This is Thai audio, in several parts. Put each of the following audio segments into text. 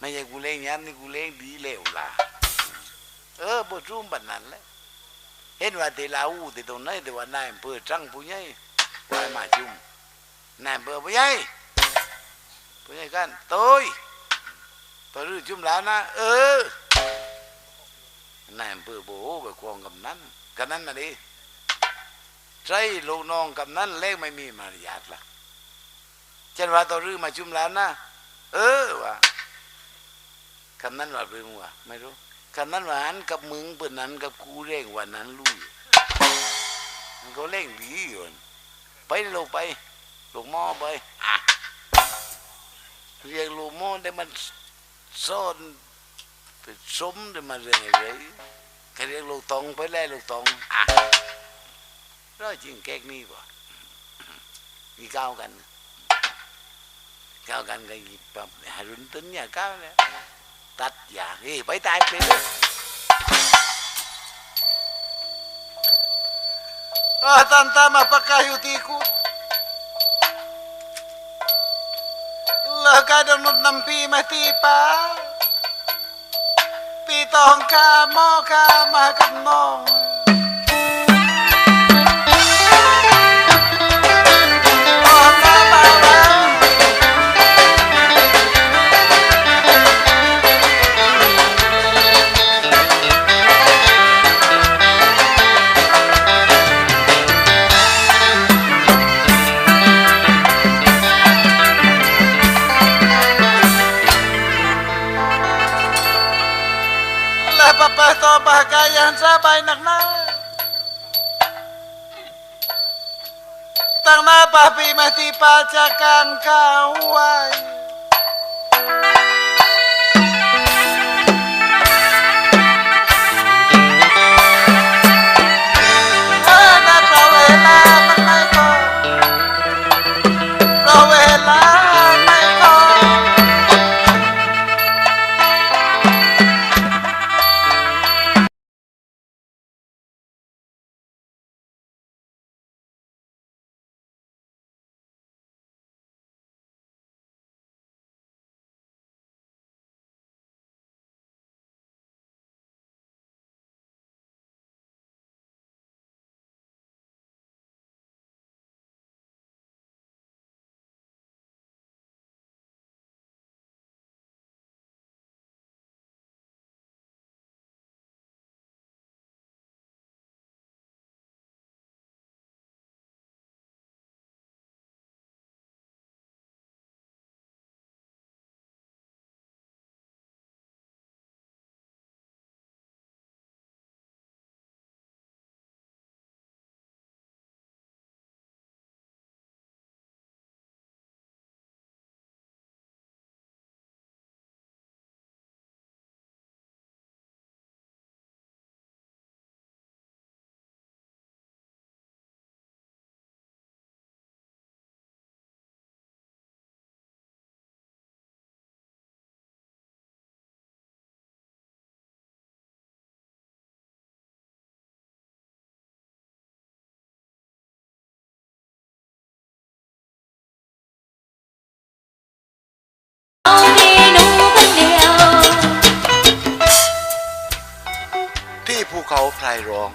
ไม่ใช่กูเลงยันนี่กูเลงดีเลวล่ะเออบ่รุ่มบันนั้นแหละเห็นว่าแต่ลาอูแต่ตรงไหนแต่ว่านายอำเภอจังผู้ใหญ่วายมาจุ่มนายอำเภอผู้ใหญ่ผู้ใหญ่กันโต้ยตัวรื้อจุ่มแล้วนะเออนายอำเภอโบไปควงกับนั้นกับนั้นมาดิใช่ลูกน้องกับนั้นเล็กไม่มีมารยาทล่ะฉันว่าตัวรื้อมาจุ่มแล้วนะเออว่า คำนั้นว่าเรื่องว่าไม่รู้คำนั้นว่าหันกับมึงเปิดนั้นกับกูเร่งวันนั้นลุยมันก็เร่งดีอยู่นั่นไปลงไปลูกหม้อไปเรียกลูกหม้อได้มันซ่อนไปสมได้มาเรื่อยๆแค่เรียกลูกตองไปแล้วลูกตองอะร้อยจริงแก๊กนี่ป่ะมีก้าวกันก้าวกันก็หยิบปั๊บหารุนตึนอย่าก้าวเลย ตัดอย่างนี้ไปตายไปเลยอาตันตามาปากายุติกูเลิกกาดนุนนำปีมาตีปาปีตองกามอคามากับน้อง ตั้งหน้า ภูเขาไพรร้อง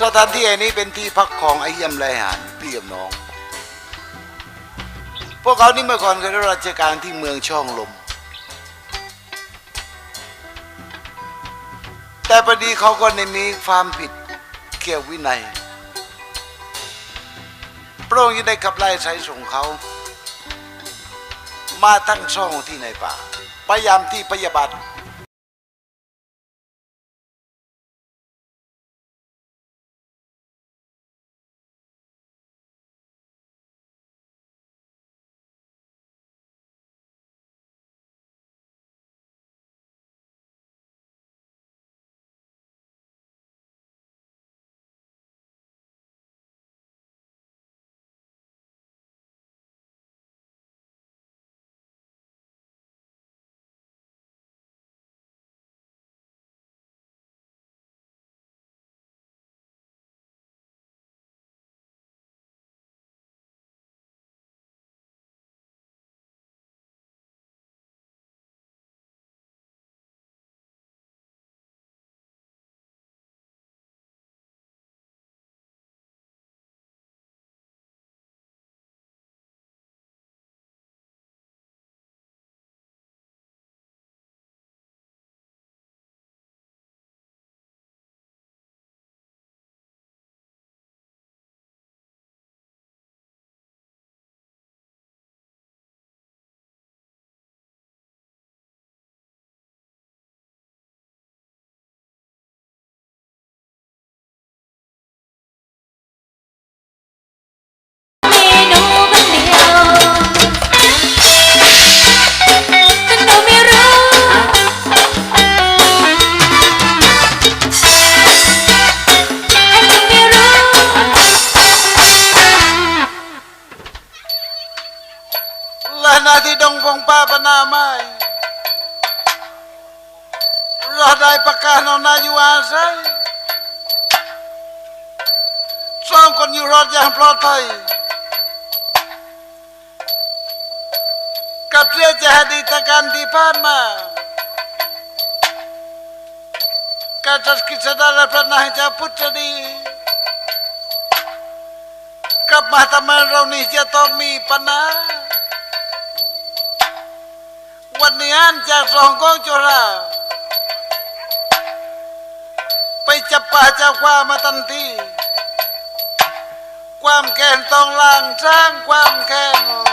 สถานที่แห่งนี้เป็นที่พักของไอ้เยี่ยมไรหานพี่กับน้อง พวกเขานี่เมื่อก่อนเคยรับราชการที่เมืองช่องลม แต่พอดีเขาก็ได้มีความผิดเกี่ยววินัยพระองค์ยังได้ขับไล่สายส่งเขามาตั้งช่องที่ในป่า พยายามที่พยาบาทาศนนาอยู่อาศัยสองคนอยู่รอดอย่างปลอด จอดีตการที่ผ่านมาการจัดกิจดาและพาเจ้าพุทธดีกลับป่าจับความมาทันทีความแค้นต้องล้างสร้างความแค้น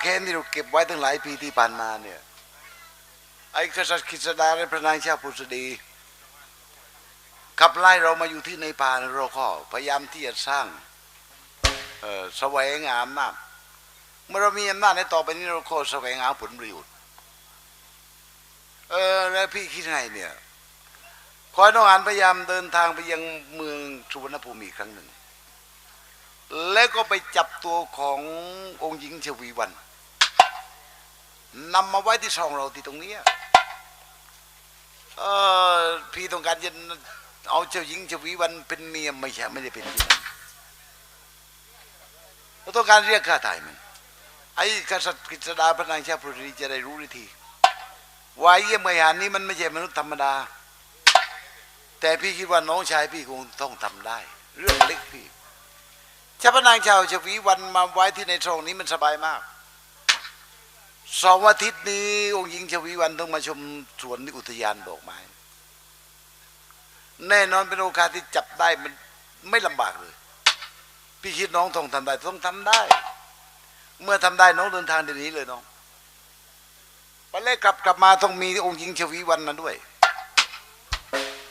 แค้นที่เราเก็บไว้ตั้งหลายปีที่ผ่านมาเนี่ยไอ้กษัตริย์กฤษดาและพระนางเจ้าพุทธดีขับไล่เรามาอยู่ที่ในป่าเราก็พยายามที่จะสร้างเอ่อแสวงหาอำนาจเมื่อเรามีอำนาจในต่อไปนี้เราก็แสวงหาผลประโยชน์เออแล้วพี่คิดไงเนี่ยขอให้น้องอานพยายามเดินทางไปยังเมืองสุวรรณภูมิอีกครั้งหนึ่ง แล้วก็ไปจับตัวขององค์หญิงชวีวัน นำมาไว้ที่ช่องเราที่ตรงนี้เออพี่ต้องการจะเอาเจ้าหญิงชวีวันเป็นเมียไม่ใช่ไม่ได้เป็นที่นั่นเราต้องการเรียกค่าถ่ายมันไอ้กษัตริย์กฤษดาพระนางเจ้าพระรีจะได้รู้วิธีวาไอ้เยี่ยมไมหานนี้มันไม่ใช่มนุษย์ธรรมดา แต่พี่คิดว่าน้องชายพี่คงต้องทำได้ เรื่องเล็กพี่เจ้าพระนางชาวชวีวันมาไว้ที่ในตรงนี้มันสบายมาก สองอาทิตย์นี้ องค์หญิงชวีวันต้องมาชมสวนที่อุทยานดอกไม้ แน่นอนเป็นโอกาสที่จับได้มันไม่ลำบากเลย พี่คิดน้องต้องทำได้ต้องทำได้ เมื่อทำได้น้องเดินทางเดี๋ยวนี้เลยน้องไปเล่กลับกลับมาต้องมีองค์หญิงชวีวันมาด้วย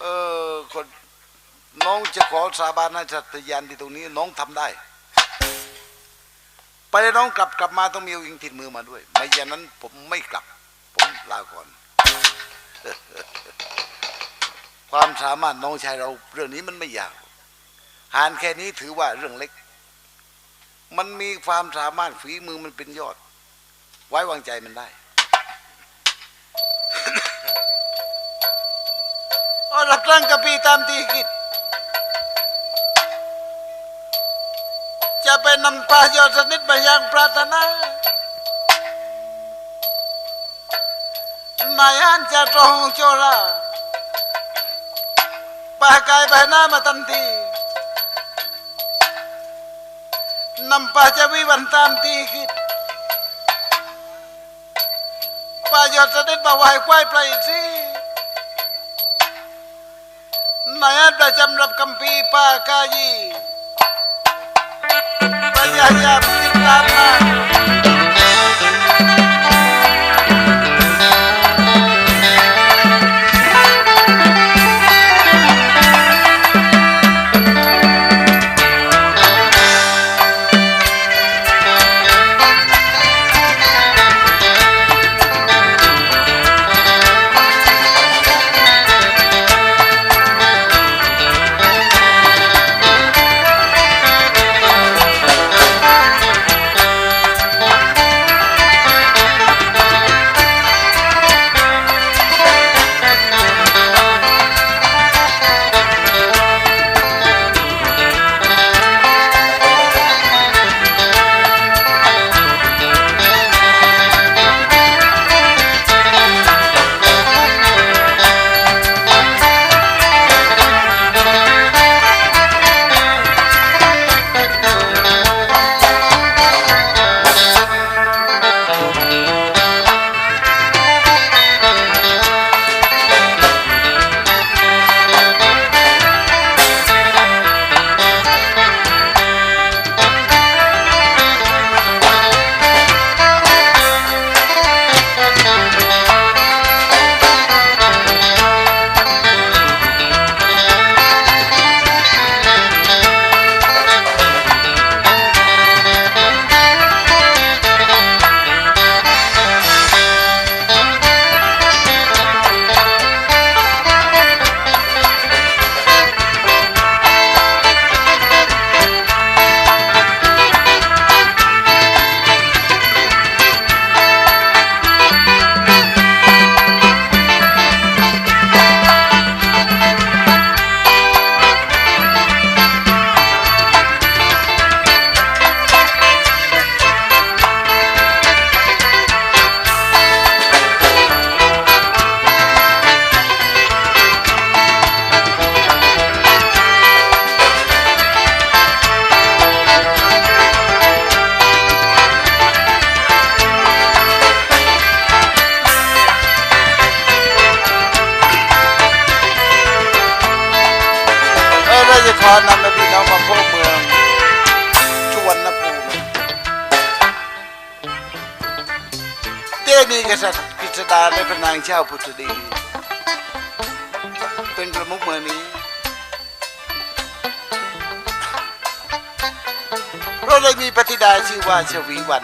เออคนน้องจะขอสาบานให้สัตยานที่ตรงนี้ น้องทำได้ ไปเลยน้องกลับกลับมาต้องมีเอาอิงติดมือมาด้วย ไม่อย่างนั้นผมไม่กลับ ผมลาก่อน ความสามารถน้องชายเราเรื่องนี้มันไม่ยากหานแค่นี้ถือว่าเรื่องเล็ก มันมีความสามารถฝีมือมันเป็นยอด ไว้วางใจมันได้ Oh, la tranca pitam tikit. จะไปนำพาโยอดสนิทมายังปรารถนานายอันจะตรงโจราปากายไปหน้ามาทันทีนำปาจะวิวันตามตีคิดปายอดสนิทมาไหวควายไปสินายประจำรับคำพีปากายี พยา ษัตริย์กฤษดาและพระนางเจ้าพุทธดี เป็นประมุขเมืองนี้เราเลยมีปฏิดาชื่อว่าชวีวัน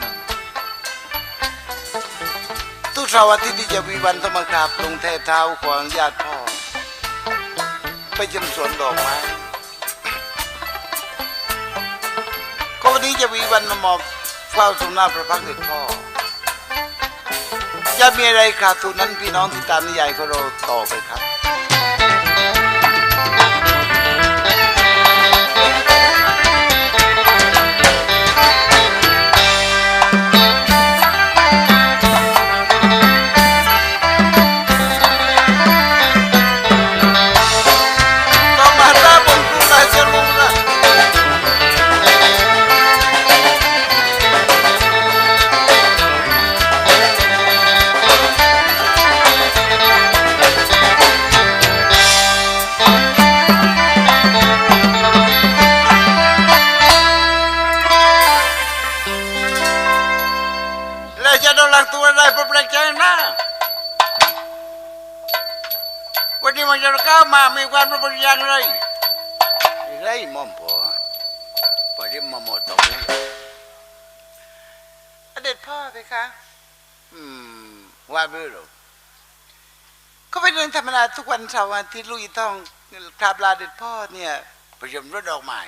ทุกเสาร์อาทิตย์ที่จะวีวันต้องมากราบลงแทเท้าของญาติพ่อ ไปจำสวนดอกไม้ก็วันนี้จะวีวันมามอบเฝ้าทรงหน้าพระพักตร์เด็จพ่อ จะมีอะไรขาดทุนนั้นพี่น้องที่ตามนิยายของเราต่อไปครับ ด็ดพ่อไปคะ อืม ว่าไม่รู้ก็เป็นเรื่องธรรมดาทุกวันเสาร์อาทิตย์ลุยต้องกราบลาเด็ดพ่อเนี่ยประชุมรถดอกไม้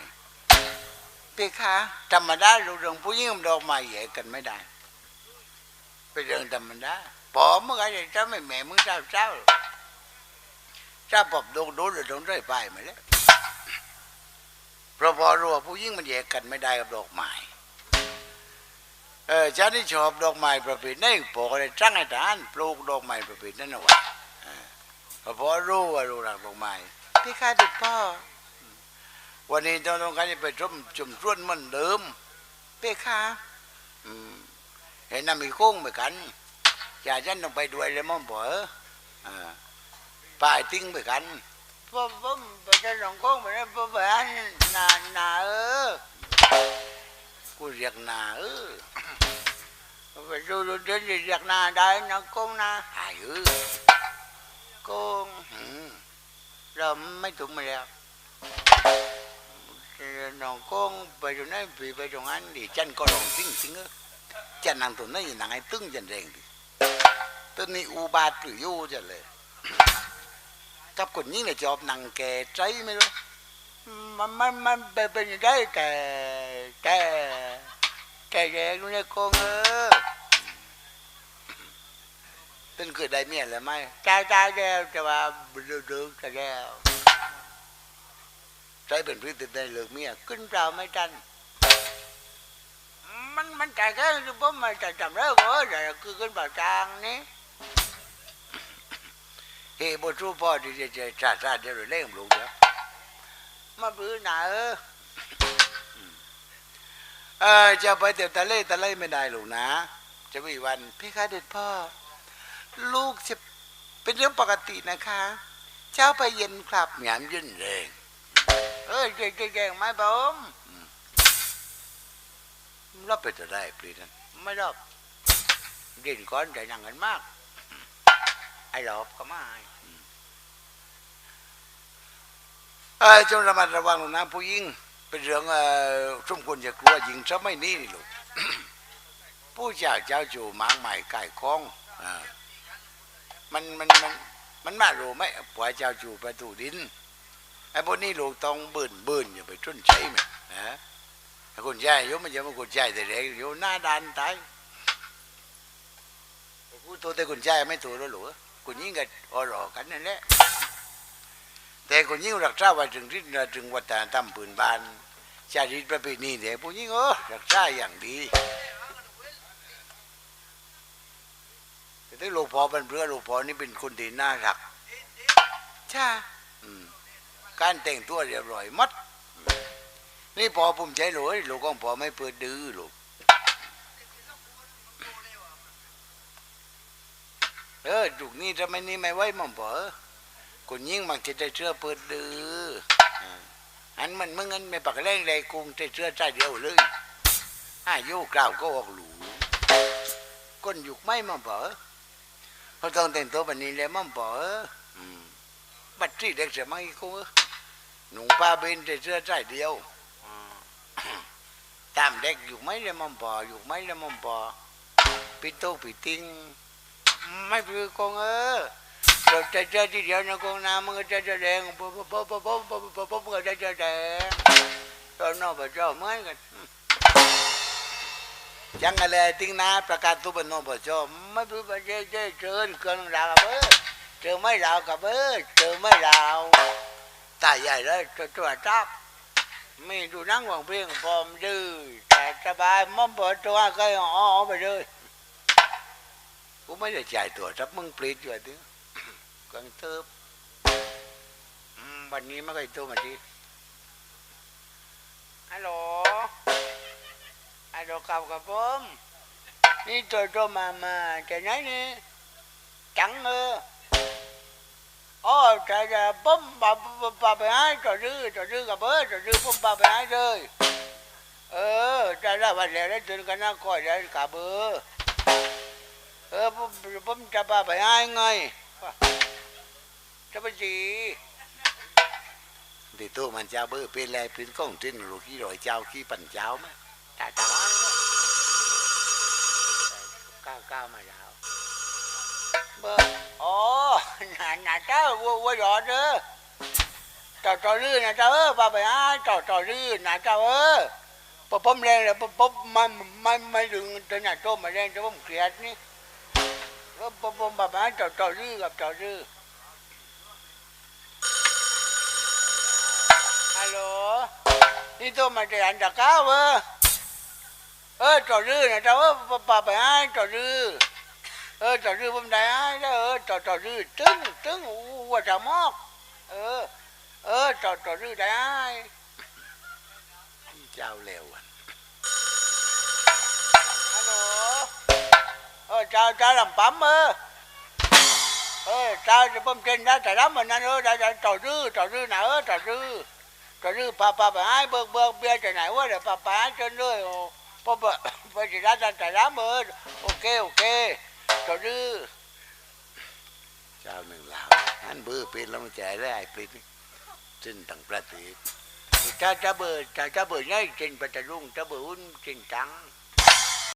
เพคะธรรมดาเรื่องผู้หญิงดอกไม้แยกกันไม่ได้เป็นเรื่องธรรมดาพอเมื่อไร่จะไม่แม่มึงเจ้าเจ้าเจ้าปอบดนโดนหรือดนเรื่อยไปมาแล้วเพราะพอรู้ว่าผู้หญิงมันแยกกันไม่ได้กับดอกไม้ เออฉันนี่ชอบดอกไม้ประเภทนี้ปลูกอะไรจ้างให้ทหานปลูกดอกไม้ประเภทนั้นเอาไว้เออเพราะพอรู้ว่ารู้รักดอกไม้พี่ข้าเด็ดพ่อ วันนี้ต้องต้องการจะไปชมชมส่วนเหมือนเดิมเป้ค่ะอืมเห็นน้ำมีโค้งเหมือนกันจ่าฉันต้องไปด้วยเลยมั่งเผออ่าไปติ้งไปกันพ่อผมไปจะลงโค้งไปแล้วพ่อไปอันนานาเออ กูเรียกนาเออไปดูดูเดินเรียกนาได้นะโค้งนาหายเออโค้งเราไม่ถูกมาแล้วน้อง con ไปตรงนั้นไปไปตรงนั้นดิฉันก็ลองติ้งติ้งเออฉันนั่งตรงนั้นนั่งไอ้ตึ้งฉันเร่งดิตัวนี้อุบาทหรือยูจะเลยกับคนนี้เนี่ยจอบนั่งแกใจไม่รู้มันมันมันเป็นยังไงแกแก แก่แกนู่นเนี่ยกงเออเป็นเกิดได้เมียแล้วไหมตายตายแล้วจะว่าดื้อดื้อกันแล้วใช้เป็นพฤติได้เลิกเมียขึ้นเปล่าไม่ทันมันมันจ่แค่ผมมาจ่ายจำได้ก็แต่คือขึ้นเปล่าจางนี่เฮ้บทรูพ่อที่จะจะจ่าจ่าเดี๋ยวเล่งลูกเดี๋ยวมาบื้อหนาเออ เออจะไปเดี๋ยวตะเล่ตะเล่ไม่ได้ลูกนะ จะมีวันพี่คะเด็ดพ่อ ลูกจะเป็นเรื่องปกตินะคะ เจ้าไปเย็นครับหยามยื่นแรงเออเก่งเก่งเก่งไหมผมรับไปจะได้ปลีนั้นไม่รับเด่นก้อนใจหนังกันมาก ไอ้หลอบก็ไม่เออจงระมัดระวังลูนะผู้หญิง เป็นเรื่องสมควรจะกลัวหญิงซะไม่นี่ลูกผู้เจ้าเจ้าจูหมางใหม่ไก่คองอมันมันมันมันมารู้ไหมผัวเจ้าจูประตูดินไอ้พวกนี้ลูกต้องบิ่นบิ่นอย่าไปชนใช้มันนะคนใหญ่โยมมันจะมาคนใหญ่แต่เด็กโยหน้าด้านตายกูตัวแต่คนใหญ่ไม่ตัวแล้วหรอคนยิ่งกันอรอกันนั่นแหละ แต่คนยิ่งรักษาไว้ถึงที่ถึงวัฒนธรรมปืนบานชาติประเพณีเด็กผู้ยิ่งโอ้รักษาอย่างดีแต่ที่ลูกพ่อเป็นเพื่อลูกพ่อนี่เป็นคนที่น่ารักใช่อืมการแต่งตัวเรียบร้อยหมัด นี่พอผมใจหลวยลูกของพอไม่เปิดดื้อลูกเออลูกนี่ทำไมนี่ไม่ไหวมั่งพอ คนยิ่งมักจะได้เชื่อเปิดดื้ออันมันมึงอันไม่ปักแรงเลยกุงจะเชื่อใจเดียวเลยห้ายกกล่าวก็ออกหลูกคนยุคไม่มาเปอเขาต้องแต่งตัวแบบนี้เลยมั่งเปอบัตรที่เด็กเสียไม่กูหนุ่งผ้าเบนแต่เสื้อใจเดียวตามเด็กอยู่ไม่เลยมั่งเปออยู่ไม่เลยมั่งเปอปิดโตปิดติงไม่ปลือกงเออ เดี๋ยวจะเจอที่เดียวในกองน้ำมันก็จะแดงปุ๊บปุ๊บปุ๊บปุ๊บปุ๊บปุ๊บปุ๊บก็จะแสดงตอนนอกพระเจ้าเหมือนกันยังไงเลยทิ้งน้าประกาศตัวเป็นนอกพระเจ้าไม่รู้ว่าเจ๊เจ๊เชิญเกินราวกับเออเจอไม่ราวกับเออเจอไม่ราวตายใหญ่เลยตัวจับมีดูนั่งหวังเพียงพร้อมดื้อแต่สบายมั่มเปิดตัวก็อ๋อไปเลยกูไม่ได้จ่ายตัวจับมึงปลีดอยู่ถึง เคยตัวมาดีฮัลโหลฮัลโหลครับกับผมนี่ตัวตัวมามาจะไหนนี่จังเอออ๋อจะจะผมปาปาไปให้ตัวรื้อตัวรื้อกับเบอร์ตัวรื้อผมปาไปให้เลยเออจะได้วันแล้วได้ตื่นกันนะก่อนได้กับเบอร์เออผมผมจะปาไปให้ไง จะไปจี thì tôi mà cha bơ bên lại bên công trên rồi khi rồi chào khi bẩn cháo mà chả cháo cao cao mà cháo bơ ồ nhà nhà cháu vô vô rõ chứ trò trò lư nhà cháu ơi bà phải ai trò trò lư nhà cháu ơi bà bấm lên là bà bấm mai mai mai đường trên nhà tôi mà lên cho bấm kiệt ní bấm bấm bà phải trò trò lư gặp trò lư นี่ตัวมันจะอันตะก้าวเออเออจอดรื้อนะจ้าเออปะไปไอ้จอดรื้อเออจอดรื้อผมได้ไอ้เด้อเออจอดจอดรื้อตึ้งตึ้งอู้ว่าจะมอก เออ เออจอดจอดรื้อได้ไอ้เจ้าเร็วฮัลโหลเออเจ้าเจ้าลำปั๊มเออเออเจ้าจะปั๊มเจนได้แต่ละมันนั่นเออได้จอดรื้อจอดรื้อนะเออจอดรื้อ ก็ลือป้าปาไปให้เบิกเบิกเบียร์จะไหนวะเดี๋ยวป้าป้าจนเลยโอ้พอเบิกไปจิร้านแต่ร้านเบิร์โอเคโอเคก็รือเจ้าหนึ่งลาวอันเบื่อเป็นลำใจได้ไอ้เป็นซึ่งต่างประเทศถ้าจะเบอร์ถ้าจะเบอร์ง่ายจริงไปจะรุ่งจะเบอร์อุ่นจริงจัง